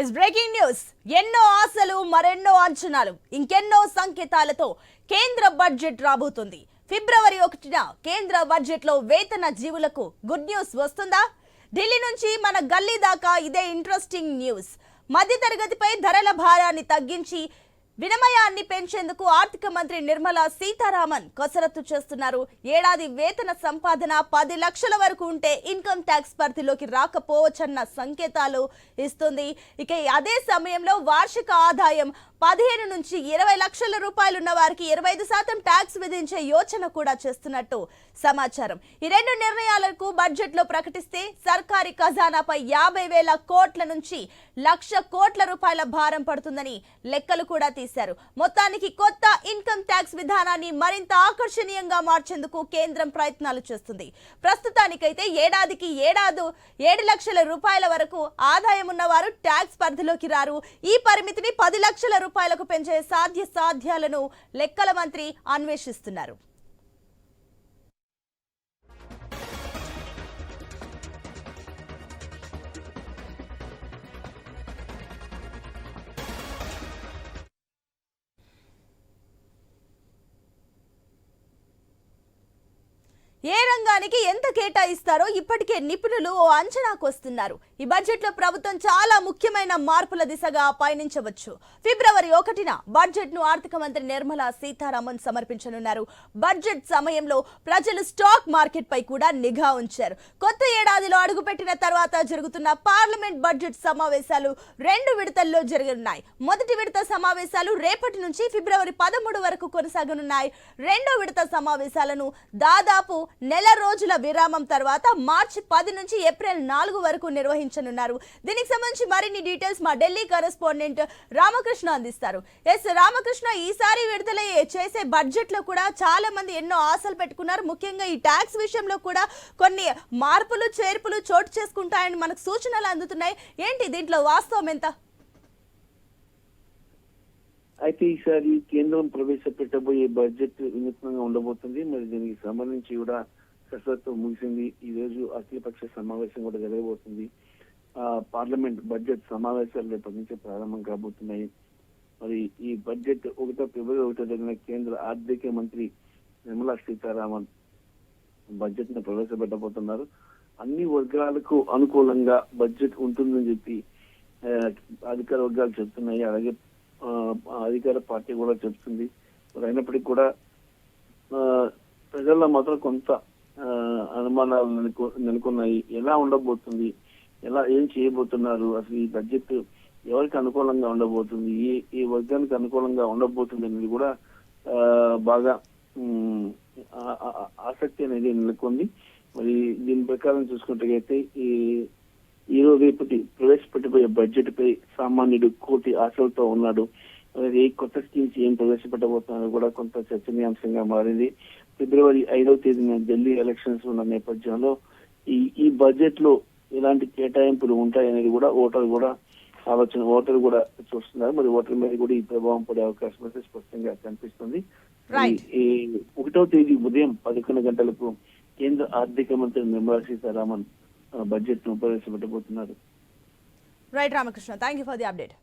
Is breaking news ఎన్నో ఆశలు మరెన్నో అంచనాలు ఇంకెన్నో సంకేతాలతో కేంద్ర బడ్జెట్ రాబోతుంది. ఫిబ్రవరి ఒకటిన కేంద్ర బడ్జెట్లో వేతన జీవులకు గుడ్ న్యూస్ వస్తుందా? ఢిల్లీ నుంచి మన గల్లీ దాకా ఇదే ఇంట్రెస్టింగ్ న్యూస్ మధ్యతరగతిపై ధరల భారాన్ని తగ్గించి వినమయాన్ని పెంచేందుకు ఆర్థిక మంత్రి నిర్మలా సీతారామన్ కసరత్తు చేస్తున్నారు. ఏడాది వేతన సంపాదన పది లక్షల వరకు ఉంటే ఇన్కమ్ ట్యాక్స్ పరిధిలోకి రాకపోవచ్చన్న సంకేతాలు ఇస్తుంది. ఇక అదే సమయంలో వార్షిక ఆదాయం పదిహేను నుంచి ఇరవై లక్షల రూపాయలు ఉన్న వారికి ఇరవై ఐదు శాతం ట్యాక్స్ విధించే యోచన కూడా చేస్తున్నట్టు సమాచారం. ఈ రెండు నిర్ణయాలకు బడ్జెట్లో ప్రకటిస్తే సర్కారీ ఖజానాపై యాభై వేల కోట్ల నుంచి లక్ష కోట్ల రూపాయల భారం పడుతుందని లెక్కలు కూడా తీశారు. మొత్తానికి కొత్త ఇన్కమ్ ట్యాక్స్ విధానాన్ని మరింత ఆకర్షణీయంగా మార్చేందుకు కేంద్రం ప్రయత్నాలు చేస్తుంది. ప్రస్తుతానికైతే ఏడాదికి ఏడాది ఏడు లక్షల రూపాయల వరకు ఆదాయం ఉన్నవారు ట్యాక్స్ పరిధిలోకి రారు. ఈ పరిమితిని పది లక్షల రూపాయలకు పెంచే సాధ్య సాధ్యాలను లెక్కల మంత్రి అన్వేషిస్తున్నారు. ఏ రంగానికి ఎంత కేటాయిస్తారో ఇప్పటికే నిపుణులు ఓ అంచనాకు వస్తున్నారు. ఈ బడ్జెట్లో ప్రభుత్వం చాలా ముఖ్యమైన మార్పుల దిశగా పయనించవచ్చు. ఫిబ్రవరి ఒకటిన బడ్జెట్ను ఆర్థిక మంత్రి నిర్మలా సీతారామన్ సమర్పించనున్నారు. బడ్జెట్ సమయంలో ప్రజలు స్టాక్ మార్కెట్ పై కూడా నిఘా ఉంచారు. కొత్త ఏడాదిలో అడుగుపెట్టిన తర్వాత జరుగుతున్న పార్లమెంట్ బడ్జెట్ సమావేశాలు రెండు విడతల్లో జరగనున్నాయి. మొదటి విడత సమావేశాలు రేపటి నుంచి ఫిబ్రవరి పదమూడు వరకు కొనసాగనున్నాయి. రెండో విడత సమావేశాలను దాదాపు నెల రోజు రోజుల విరామం తర్వాత మార్చి పది నుంచి ఏప్రిల్ నాలుగు వరకు నిర్వహించనున్నారు. దీనికి సంబంధించి మరిన్ని డీటెయిల్స్ మా ఢిల్లీ కరెస్పాండెంట్ రామకృష్ణ అందిస్తారు. ఎస్ రామకృష్ణ ఈసారి విడుదల చేసే బడ్జెట్లో కూడా చాలా మంది ఎన్నో ఆశలు పెట్టుకున్నారు. ముఖ్యంగా ఈ ట్యాక్స్ విషయంలో కూడా కొన్ని మార్పులు చేర్పులు చోటు చేసుకుంటాయని మనకు సూచనలు అందుతున్నాయి. ఏంటి దీంట్లో వాస్తవం ఎంత? అయితే ఈసారి కేంద్రం ప్రవేశపెట్టబోయే బడ్జెట్ వినూత్నంగా ఉండబోతుంది. మరి దీనికి సంబంధించి కూడా కసరత్తు ముగిసింది. ఈ రోజు అఖిలపక్ష సమావేశం కూడా జరగబోతుంది. ఆ పార్లమెంట్ బడ్జెట్ సమావేశాలు రేపటి నుంచి ప్రారంభం కాబోతున్నాయి. మరి ఈ బడ్జెట్ ఒకటో ఫిబ్రవరి ఒకటో జరిగిన కేంద్ర ఆర్థిక మంత్రి నిర్మలా సీతారామన్ బడ్జెట్ను ప్రవేశపెట్టబోతున్నారు. అన్ని వర్గాలకు అనుకూలంగా బడ్జెట్ ఉంటుందని చెప్పి అధికార వర్గాలు చెప్తున్నాయి. అలాగే అధికార పార్టీ కూడా చెప్తుంది. అయినప్పటికీ కూడా ప్రజల్లో మాత్రం కొంత అనుమానాలు నెలకొన్నాయి. ఎలా ఉండబోతుంది? ఎలా ఏం చేయబోతున్నారు? అసలు ఈ బడ్జెట్ ఎవరికి అనుకూలంగా ఉండబోతుంది? ఏ ఏ వర్గానికి అనుకూలంగా ఉండబోతుంది అనేది కూడా బాగా ఆ- ఆసక్తి అనేది నెలకొంది. మరి దీని ప్రకారం చూసుకుంటే ఈ ఈ రోజు రేపటి ప్రవేశపెట్టబోయే బడ్జెట్ పై సామాన్యుడు కోటి ఆశలతో ఉన్నాడు. అలాగే కొత్త స్కీమ్స్ ఏం ప్రవేశపెట్టబోతున్నారో కూడా కొంత చర్చనీయాంశంగా మారింది. ఫిబ్రవరి ఐదవ తేదీన ఢిల్లీ ఎలక్షన్స్ ఉన్న నేపథ్యంలో ఈ ఈ బడ్జెట్లో ఎలాంటి కేటాయింపులు ఉంటాయనేది కూడా ఓటర్ కూడా ఆలోచన ఓటర్ కూడా చూస్తున్నారు. మరి ఓటర్ మీద కూడా ఈ ప్రభావం పడే అవకాశం అయితే స్పష్టంగా కనిపిస్తుంది. ఈ ఒకటో తేదీ ఉదయం పదకొండు గంటలకు కేంద్ర ఆర్థిక మంత్రి నిర్మలా సీతారామన్ బడ్జెట్ను ప్రవేశపెట్టబోతున్నారు. Right Ramakrishna thank you for the update